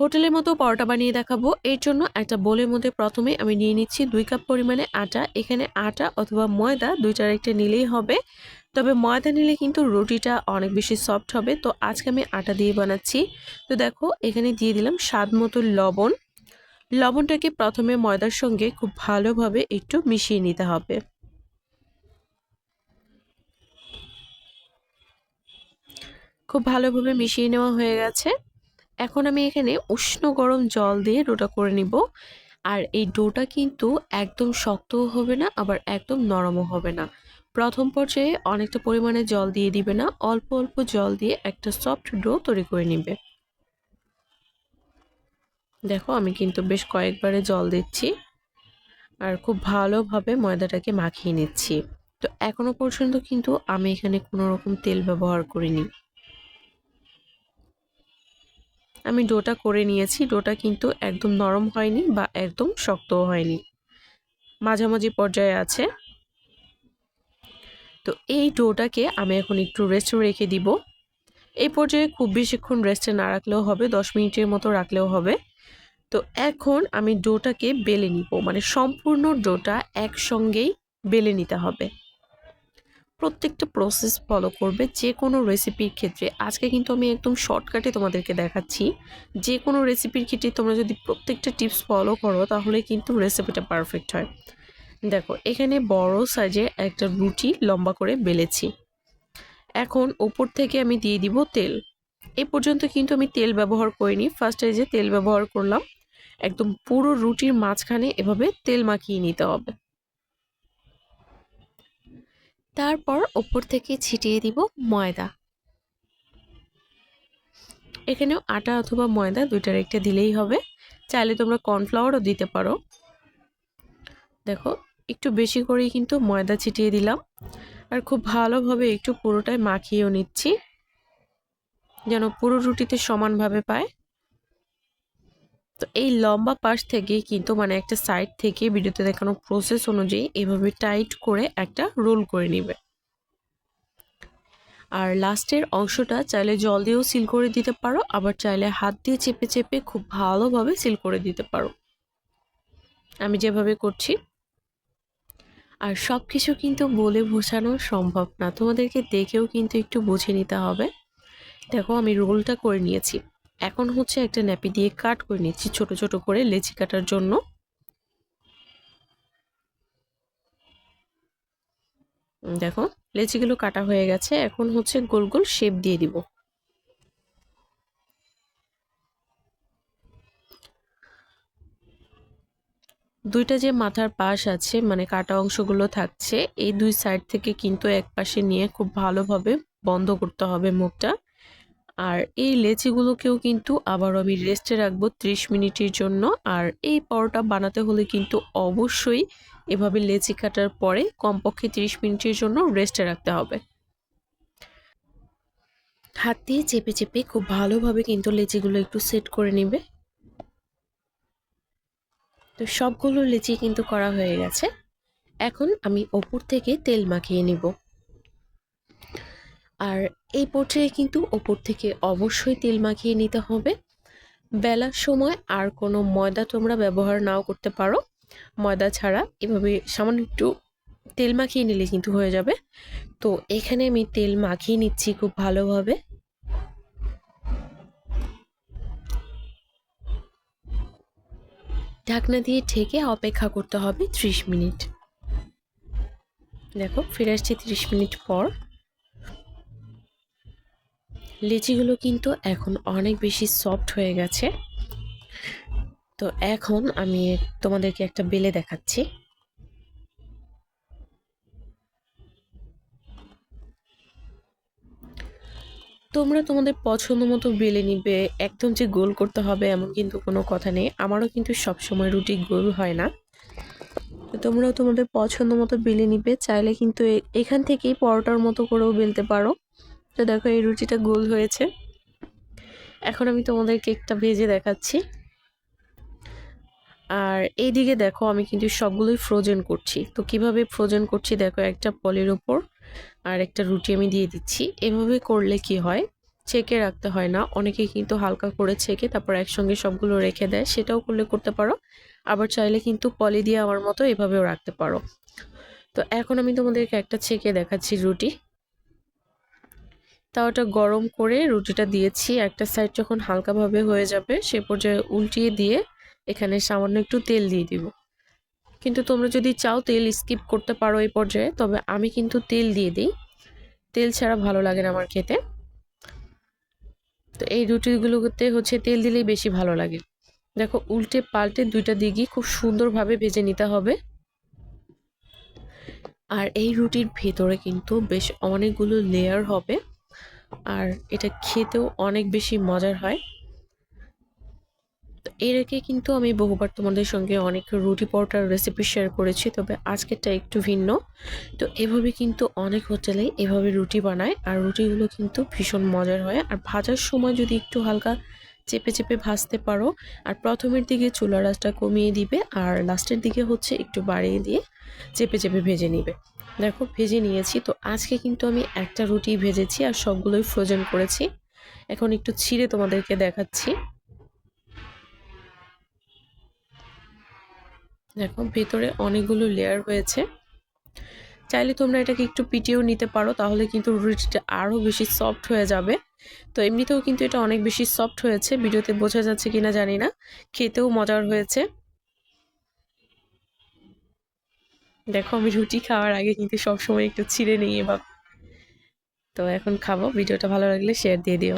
হোটেলের মতো পরোটা বানিয়ে দেখাবো। এর জন্য একটা বোলের মধ্যে প্রথমে আমি নিয়ে নিচ্ছি দুই কাপ পরিমাণে আটা। এখানে আটা অথবা ময়দা দুইটার একটা নিলেই হবে। তবে ময়দা নিলে কিন্তু রুটিটা অনেক বেশি সফট হবে। তো আজকে আমি আটা দিয়ে বানাচ্ছি। তো দেখো, এখানে দিয়ে দিলাম স্বাদ মতো লবণ। লবণটাকে প্রথমে ময়দার সঙ্গে খুব ভালোভাবে একটু মিশিয়ে নিতে হবে। খুব ভালোভাবে মিশিয়ে নেওয়া হয়ে গেছে। এখন আমি এখানে উষ্ণ গরম জল দিয়ে ডোটা করে নিব। আর এই ডোটা কিন্তু একদম শক্তও হবে না, আবার একদম নরমও হবে না। প্রথম পর্যায়ে অনেকটা পরিমাণে জল দিয়ে দিবে না, অল্প অল্প জল দিয়ে একটা সফট ডো তৈরি করে নিবে। দেখো, আমি কিন্তু বেশ কয়েকবারে জল দিচ্ছি আর খুব ভালোভাবে ময়দাটাকে মাখিয়ে নিচ্ছি। তো এখনও পর্যন্ত কিন্তু আমি এখানে কোনো রকম তেল ব্যবহার করিনি। আমি ডোটা করে নিয়েছি। ডোটা কিন্তু একদম নরম হয়নি বা একদম শক্তও হয়নি। মাঝামাঝি পর্যায়ে আছে। তো এই ডোটাকে আমি এখন একটু রেস্টে রেখে দিব। এই পর্যায়ে খুব বেশিক্ষণ রেস্টে না রাখলেও হবে, দশ মিনিটের মতো রাখলেও হবে। তো এখন আমি ডোটাকে বেলে নিব। মানে সম্পূর্ণ ডোটা একসঙ্গেই বেলে নিতে হবে। প্রত্যেকটা প্রসেস ফলো করবে যে কোনো রেসিপির ক্ষেত্রে। আজকে কিন্তু আমি একদম শর্টকাটে তোমাদেরকে দেখাচ্ছি। যে কোনো রেসিপির ক্ষেত্রে তোমরা যদি প্রত্যেকটা টিপস ফলো করো, তাহলে কিন্তু রেসিপিটা পারফেক্ট হয়। দেখো, এখানে বড় সাইজে একটা রুটি লম্বা করে বেলেছি। এখন ওপর থেকে আমি দিয়ে দিব তেল। এ পর্যন্ত কিন্তু আমি তেল ব্যবহার করিনি। ফার্স্টে যে তেল ব্যবহার করলাম, একদম পুরো রুটির মাঝখানে এভাবে তেল মাখিয়ে নিতে হবে। তারপর ওপর থেকে ছিটিয়ে দিব ময়দা। এখানেও আটা অথবা ময়দা দুইটার একটা দিলেই হবে। চাইলে তোমরা কর্নফ্লাওয়ারও দিতে পারো। দেখো, একটু বেশি করেই কিন্তু ময়দা ছিটিয়ে দিলাম। আর খুব ভালোভাবে একটু পুরোটাই মাখিয়েও নিচ্ছি। যেন পুরো রুটিতে সমানভাবে পায়। তো এই লম্বা পাশ থেকে কিন্তু মানে একটা সাইড থেকে ভিডিওতে দেখানো প্রসেস অনুযায়ী এভাবে টাইট করে একটা রোল করে নেবে। আর লাস্টের অংশটা চাইলে জল দিয়েও সিল করে দিতে পারো, আবার চাইলে হাত দিয়ে চেপে চেপে খুব ভালোভাবে সিল করে দিতে পারো। আমি যেভাবে করছি। আর সব কিছু কিন্তু বলে বোঝানো সম্ভব না। তোমাদেরকে দেখেও কিন্তু একটু বুঝে নিতে হবে। দেখো আমি রোলটা করে নিয়েছি। এখন হচ্ছে একটা ন্যাপি দিয়ে কাট করে নিচ্ছি ছোট ছোট করে লেচি কাটার জন্য। দেখো, লেচিগুলো কাটা হয়ে গেছে। এখন হচ্ছে গোল গোল শেপ দিয়ে দিব। দুইটা যে মাথার পাশ আছে মানে কাটা অংশগুলো থাকছে, এই দুই সাইড থেকে কিন্তু এক পাশে নিয়ে খুব ভালোভাবে বন্ধ করতে হবে মুখটা। আর এই লেচিগুলোকেও কিন্তু আবার আমি রেস্টে রাখব ত্রিশ মিনিটের জন্য। আর এই পরোটা বানাতে হলে কিন্তু অবশ্যই এভাবে লেচি কাটার পরে কমপক্ষে ত্রিশ মিনিটের জন্য রেস্টে রাখতে হবে। হাত দিয়ে চেপে চেপে খুব ভালোভাবে কিন্তু লেচিগুলো একটু সেট করে নেবে। তো সবগুলো লেচি কিন্তু করা হয়ে গেছে। এখন আমি ওপর থেকে তেল মাখিয়ে নিব। আর এই পোট্রে কিন্তু ওপর থেকে অবশ্যই তেল মাখিয়ে নিতে হবে। বেলার সময় আর কোনো ময়দা তোমরা ব্যবহার নাও করতে পারো। ময়দা ছাড়া এভাবে সামান্য একটু তেল মাখিয়ে নিলে কিন্তু হয়ে যাবে। তো এখানে আমি তেল মাখিয়ে নিচ্ছি খুব ভালোভাবে। ঢাকনা দিয়ে ঠেকে অপেক্ষা করতে হবে ত্রিশ মিনিট। দেখো, ফিরে আসছি ত্রিশ মিনিট পর। লিচিগুলো কিন্তু এখন অনেক বেশি সফট হয়ে গেছে। তো এখন আমি তোমাদেরকে একটা বেলে দেখাচ্ছি। তোমরা তোমাদের পছন্দ মতো বেলে নিবে, একদম যে গোল করতে হবে এমন কিন্তু কোনো কথা নেই। আমারও কিন্তু সবসময় রুটি গোল হয় না। তোমরাও তোমাদের পছন্দ মতো বেলে নিবে, চাইলে কিন্তু এখান থেকেই পরোটার মতো করেও বেলতে পারো। তো দেখো এই রুটিটা গোল হয়েছে। এখন আমি তোমাদের কেকটা ভেজে দেখাচ্ছি। আর এইদিকে দেখো আমি কিন্তু সবগুলোই ফ্রোজেন করছি। তো কীভাবে ফ্রোজেন করছি দেখো একটা পলের ওপর আর একটা রুটি আমি দিয়ে দিচ্ছি। এভাবে করলে কি হয়? ছেঁকে রাখতে হয় না। অনেকেই কিন্তু হালকা করে ছেঁকে তারপর একসঙ্গে সবগুলো রেখে দেয়। সেটাও করলে করতে পারো। আবার চাইলে কিন্তু পলি দিয়ে আমার মতো এভাবেও রাখতে পারো। তো এখন আমি তোমাদেরকে একটা ছেঁকে দেখাচ্ছি রুটি। তাওয়াটা গরম করে রুটিটা দিয়েছি। একটা সাইড যখন হালকাভাবে হয়ে যাবে, সে পর্যায়ে উল্টিয়ে দিয়ে এখানে সামান্য একটু তেল দিয়ে দিব। কিন্তু তোমরা যদি চাও তেল স্কিপ করতে পারো এই পর্যায়ে, তবে আমি কিন্তু তেল দিয়ে দিই। তেল ছাড়া ভালো লাগে না আমার খেতে। তো এই রুটিগুলোতে হচ্ছে তেল দিলেই বেশি ভালো লাগে। দেখো, উল্টে পাল্টে দুইটা দিকই খুব সুন্দরভাবে ভেজে নিতে হবে। আর এই রুটির ভেতরে কিন্তু বেশ অনেকগুলো লেয়ার হবে। আর এটা খেতেও অনেক বেশি মজার হয়। তো এর আগে কিন্তু আমি বহুবার তোমাদের সঙ্গে অনেক রুটি পরোটার রেসিপি শেয়ার করেছি, তবে আজকেরটা একটু ভিন্ন। তো এভাবে কিন্তু অনেক হোটেলে এভাবে রুটি বানায়, আর রুটিগুলো কিন্তু ভীষণ মজার হয়। আর ভাজার সময় যদি একটু হালকা চেপে চেপে ভাজতে পারো, আর প্রথমের দিকে চুলা রাসটা কমিয়ে দিবে, আর লাস্টের দিকে হচ্ছে একটু বাড়িয়ে দিয়ে চেপে চেপে ভেজে নিবে। দেখো, ভেজে নিয়েছি। তো আজকে কিন্তু আমি একটা রুটি ভেজেছি আর সবগুলোই ফ্রোজেন করেছি। এখন একটু ছিঁড়ে তোমাদেরকে দেখাচ্ছি। দেখো, ভেতরে অনেকগুলো লেয়ার হয়েছে চাইলে তোমরা এটাকে একটু পিটিয়েও নিতে পারো, তাহলে কিন্তু রুটিটা আরও বেশি সফট হয়ে যাবে। তো এমনিতেও কিন্তু এটা অনেক বেশি সফট হয়েছে। ভিডিওতে বোঝা যাচ্ছে কিনা জানি না। খেতেও মজার হয়েছে। দেখো আমি রুটি খাওয়ার আগে কিন্তু সবসময় একটু ছিঁড়ে নিই এবার তো এখন খাব, ভিডিওটা ভালো লাগলে শেয়ার দিয়ে দিও।